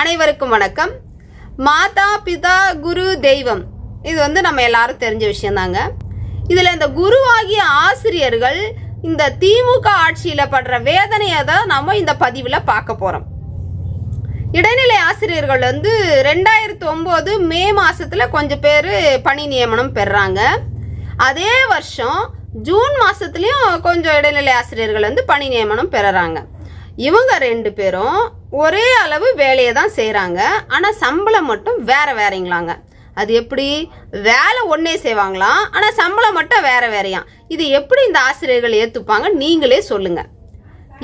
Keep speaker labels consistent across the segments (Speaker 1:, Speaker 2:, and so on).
Speaker 1: அனைவருக்கும் வணக்கம். மாதா பிதா குரு தெய்வம். இது வந்து நம்ம எல்லாரும் தெரிஞ்ச விஷயந்தாங்க இதில் இந்த குருவாகிய ஆசிரியர்கள் இந்த திமுக ஆட்சியில் படுற வேதனையை தான் நம்ம இந்த பதிவில் பார்க்க போகிறோம் இடைநிலை ஆசிரியர்கள் வந்து ரெண்டாயிரத்தி ஒம்பது மே மாதத்தில் கொஞ்சம் பேர் பணி நியமனம் பெறுறாங்க அதே வருஷம் ஜூன் மாதத்துலேயும் கொஞ்சம் இடைநிலை ஆசிரியர்கள் வந்து பணி நியமனம் பெறுறாங்க. இவங்க ரெண்டு பேரும் ஒரே அளவு வேலையை தான் செய்கிறாங்க ஆனால் சம்பளம் மட்டும் வேறு வேறைங்களாங்க. அது எப்படி? வேலை ஒன்றே செய்வாங்களாம் ஆனால் சம்பளம் மட்டும் வேற வேறையாம். இது எப்படி இந்த ஆசிரியர்கள் ஏற்றுப்பாங்க நீங்களே சொல்லுங்கள்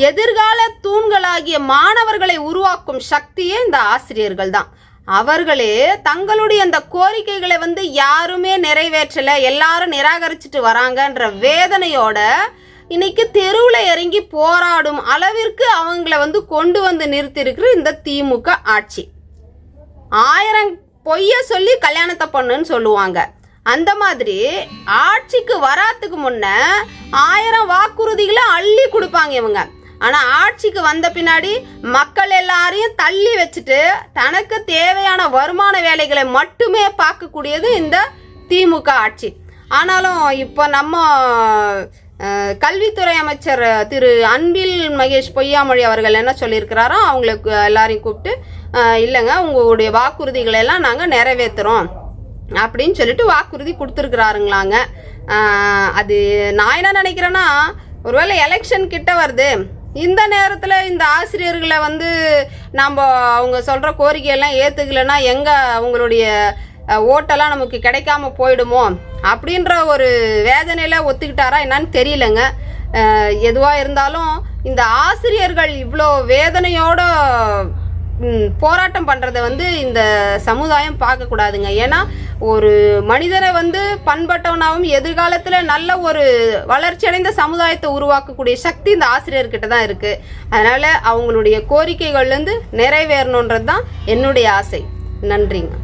Speaker 1: எதிர்கால தூண்களாகிய மாணவர்களை உருவாக்கும் சக்தியே இந்த ஆசிரியர்கள் தான். அவர்களே தங்களுடைய அந்த கோரிக்கைகளை வந்து யாருமே நிறைவேற்றலை எல்லாரும் நிராகரிச்சுட்டு வராங்கன்ற வேதனையோட இன்னைக்கு தெருவில் இறங்கி போராடும் அளவிற்கு அவங்கள வந்து கொண்டு வந்து நிறுத்தியிருக்கிற இந்த திமுக ஆட்சி. ஆயிரம் பொய்ய சொல்லி கல்யாணத்தை பண்ணுன்னு சொல்லுவாங்க. அந்த மாதிரி ஆட்சிக்கு வராத்துக்கு முன்ன ஆயிரம் வாக்குறுதிகளை அள்ளி கொடுப்பாங்க இவங்க. ஆனால் ஆட்சிக்கு வந்த பின்னாடி மக்கள் எல்லாரையும் தள்ளி வச்சுட்டு தனக்கு தேவையான வருமான வேலைகளை மட்டுமே பார்க்கக்கூடியது இந்த திமுக ஆட்சி. ஆனாலும் இப்போ நம்ம கல்வித்துறை அமைச்சர் திரு அன்பில் மகேஷ் பொய்யாமொழி அவர்கள் என்ன சொல்லியிருக்கிறாரோ அவங்களுக்கு எல்லாரையும் கூப்பிட்டு இல்லைங்க உங்களுடைய வாக்குறுதிகளை எல்லாம் நாங்கள் நிறைவேற்றுறோம் அப்படின்னு சொல்லிட்டு வாக்குறுதி கொடுத்துருக்குறாருங்களாங்க. அது நான் என்ன நினைக்கிறேன்னா ஒருவேளை எலெக்ஷன் கிட்ட வருது. இந்த நேரத்தில் இந்த ஆசிரியர்களை வந்து நம்ம அவங்க சொல்கிற கோரிக்கையெல்லாம் ஏற்றுக்கலைன்னா எங்கே அவங்களுடைய ஓட்டெல்லாம் நமக்கு கிடைக்காம போயிடுமோ? அப்படின்ற ஒரு வேதனையில் ஒத்துக்கிட்டாரா என்னன்னு தெரியலங்க. எதுவாக இருந்தாலும் இந்த ஆசிரியர்கள் இவ்வளோ வேதனையோட போராட்டம் பண்ணுறதை வந்து இந்த சமுதாயம் பார்க்கக்கூடாதுங்க ஏன்னா ஒரு மனிதரை வந்து பண்பட்டவனாகவும் எதிர்காலத்தில் நல்ல ஒரு வளர்ச்சியடைந்த சமுதாயத்தை உருவாக்கக்கூடிய சக்தி இந்த ஆசிரியர்கிட்ட தான் இருக்குது அதனால் அவங்களுடைய கோரிக்கைகள்லேருந்து நிறைவேறணுன்றது தான் என்னுடைய ஆசை. நன்றிங்க.